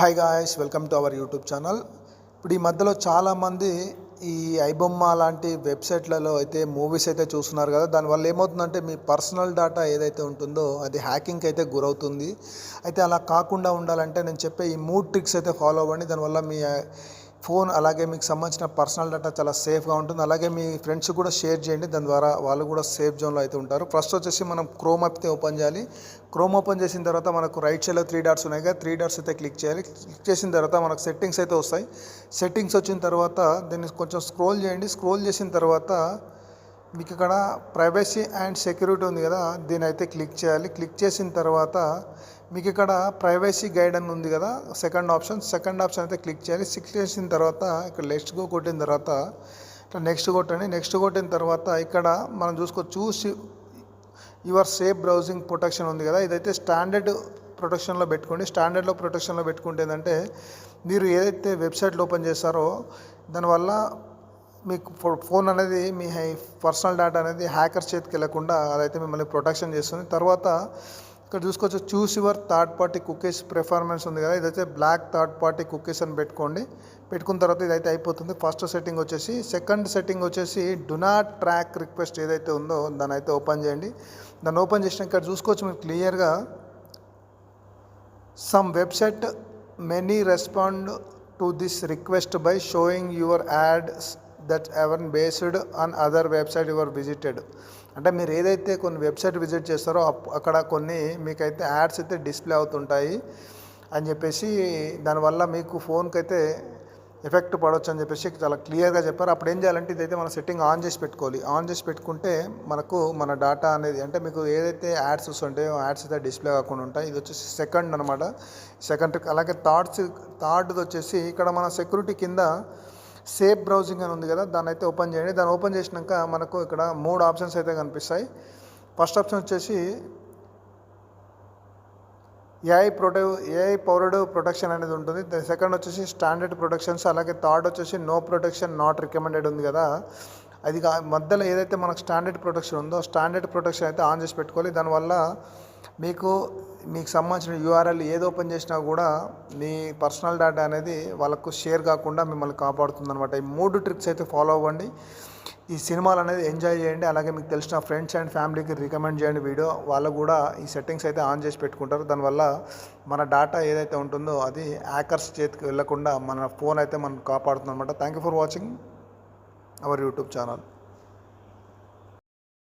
Hi guys welcome to our YouTube channel ఇప్పుడు ఈ మధ్యలో చాలామంది ఈ ఐబొమ్మ లాంటి వెబ్సైట్లలో అయితే మూవీస్ అయితే చూస్తున్నారు కదా. దానివల్ల ఏమవుతుందంటే మీ పర్సనల్ డేటా ఏదైతే ఉంటుందో అది హ్యాకింగ్కి అయితే గురవుతుంది. అయితే అలా కాకుండా ఉండాలంటే నేను చెప్పే ఈ మూడ్ ట్రిక్స్ అయితే ఫాలో అవ్వండి. దానివల్ల మీ ఫోన్ అలాగే మీకు సంబంధించిన పర్సనల్ డేటా చాలా సేఫ్గా ఉంటుంది. అలాగే మీ ఫ్రెండ్స్ కూడా షేర్ చేయండి. దాని ద్వారా వాళ్ళు కూడా సేఫ్ జోన్లో అయితే ఉంటారు. ఫస్ట్ వచ్చేసి మనం క్రోమ్ అయితే ఓపెన్ చేయాలి. క్రోమ్ ఓపెన్ చేసిన తర్వాత మనకు రైట్ సైడ్లో త్రీ డాట్స్ ఉన్నాయి కదా త్రీ డాట్స్ అయితే క్లిక్ చేయాలి. క్లిక్ చేసిన తర్వాత మనకు సెట్టింగ్స్ అయితే వస్తాయి. సెట్టింగ్స్ వచ్చిన తర్వాత దీన్ని కొంచెం స్క్రోల్ చేయండి. స్క్రోల్ చేసిన తర్వాత మీకు ఇక్కడ ప్రైవసీ అండ్ సెక్యూరిటీ ఉంది కదా దీని అయితే క్లిక్ చేయాలి. క్లిక్ చేసిన తర్వాత మీకు ఇక్కడ ప్రైవసీ గైడ్ అని ఉంది కదా సెకండ్ ఆప్షన్. సెకండ్ ఆప్షన్ అయితే క్లిక్ చేయాలి. క్లిక్ చేసిన తర్వాత ఇక్కడ నెక్స్ట్ గో కొట్టిన తర్వాత ఇట్లా నెక్స్ట్ కొట్టండి. నెక్స్ట్ కొట్టిన తర్వాత ఇక్కడ మనం చూసుకో చూసి యువర్ సేఫ్ బ్రౌజింగ్ ప్రొటెక్షన్ ఉంది కదా ఇదైతే స్టాండర్డ్ ప్రొటెక్షన్లో పెట్టుకోండి. స్టాండర్డ్లో ప్రొటెక్షన్లో పెట్టుకుంటే ఏంటంటే మీరు ఏదైతే వెబ్సైట్లు ఓపెన్ చేస్తారో దానివల్ల మీకు ఫో- ఫోన్ అనేది మీ హై పర్సనల్ డేటా అనేది హ్యాకర్స్ చేతికి వెళ్ళకుండా అదైతే మిమ్మల్ని ప్రొటెక్షన్ చేస్తుంది. తర్వాత ఇక్కడ చూసుకోవచ్చు choose your third party cookies preference ఉంది కదా ఇదైతే బ్లాక్ థర్డ్ పార్టీ కుకీస్ అని పెట్టుకోండి. పెట్టుకున్న తర్వాత ఇదైతే అయిపోతుంది. ఫస్ట్ సెట్టింగ్ వచ్చేసి సెకండ్ సెట్టింగ్ వచ్చేసి డు నాట్ ట్రాక్ రిక్వెస్ట్ ఏదైతే ఉందో దాన్ని అయితే ఓపెన్ చేయండి. దాన్ని ఓపెన్ చేసిన ఇక్కడ చూసుకోవచ్చు మీరు క్లియర్గా some website many respond to this request by showing your ads that ever based on other website your visited అంటే మీరు ఏదైతే కొన్ని వెబ్సైట్ విజిట్ చేస్తారో అప్- అక్కడ కొన్ని మీకైతే యాడ్స్ అయితే డిస్ప్లే అవుతుంటాయి అని చెప్పేసి దానివల్ల మీకు ఫోన్కి అయితే ఎఫెక్ట్ పడవచ్చు అని చెప్పేసి చాలా క్లియర్గా చెప్పారు. అప్పుడు ఏం చేయాలంటే ఇదైతే మన సెట్టింగ్ ఆన్ చేసి పెట్టుకోవాలి. ఆన్ చేసి పెట్టుకుంటే మనకు మన డేటా అనేది అంటే మీకు ఏదైతే యాడ్స్ వస్తుంటాయో యాడ్స్ అయితే డిస్ప్లే కాకుండా ఉంటాయి. ఇది వచ్చేసి సెకండ్ అనమాట సెకండ్ అలాగే థర్డ్స్ థర్డ్ది వచ్చేసి ఇక్కడ మన సెక్యూరిటీ కింద సేఫ్ బ్రౌజింగ్ అని ఉంది కదా దాన్ని అయితే ఓపెన్ చేయండి. దాన్ని ఓపెన్ చేసినాక మనకు ఇక్కడ మూడు ఆప్షన్స్ అయితే కనిపిస్తాయి. ఫస్ట్ ఆప్షన్ వచ్చేసి ఏఐ ప్రొటె ఏఐ పౌరుడు ప్రొటెక్షన్ అనేది ఉంటుంది. సెకండ్ వచ్చేసి స్టాండర్డ్ ప్రొటెక్షన్స్ అలాగే థర్డ్ వచ్చేసి నో ప్రొటెక్షన్ నాట్ రికమెండెడ్ ఉంది కదా. అది మధ్యలో ఏదైతే మనకు స్టాండర్డ్ ప్రొటెక్షన్ ఉందో స్టాండర్డ్ ప్రొటెక్షన్ అయితే ఆన్ చేసి పెట్టుకోవాలి. దానివల్ల మీకు మీకు సంబంధించిన యూఆర్ఎల్ ఏది ఓపెన్ చేసినా కూడా మీ పర్సనల్ డేటా అనేది వాళ్ళకు షేర్ కాకుండా మిమ్మల్ని కాపాడుతుంది అనమాట ఈ మూడు ట్రిక్స్ అయితే ఫాలో అవ్వండి. ఈ సినిమాలు అనేది ఎంజాయ్ చేయండి. అలాగే మీకు తెలిసిన ఫ్రెండ్స్ అండ్ ఫ్యామిలీకి రికమెండ్ చేయండి వీడియో వాళ్ళు కూడా ఈ సెట్టింగ్స్ అయితే ఆన్ చేసి పెట్టుకుంటారు. దానివల్ల మన డేటా ఏదైతే ఉంటుందో అది హ్యాకర్స్ చేతికి వెళ్ళకుండా మన ఫోన్ అయితే మనం కాపాడుతుంది అనమాట thank you for watching our YouTube channel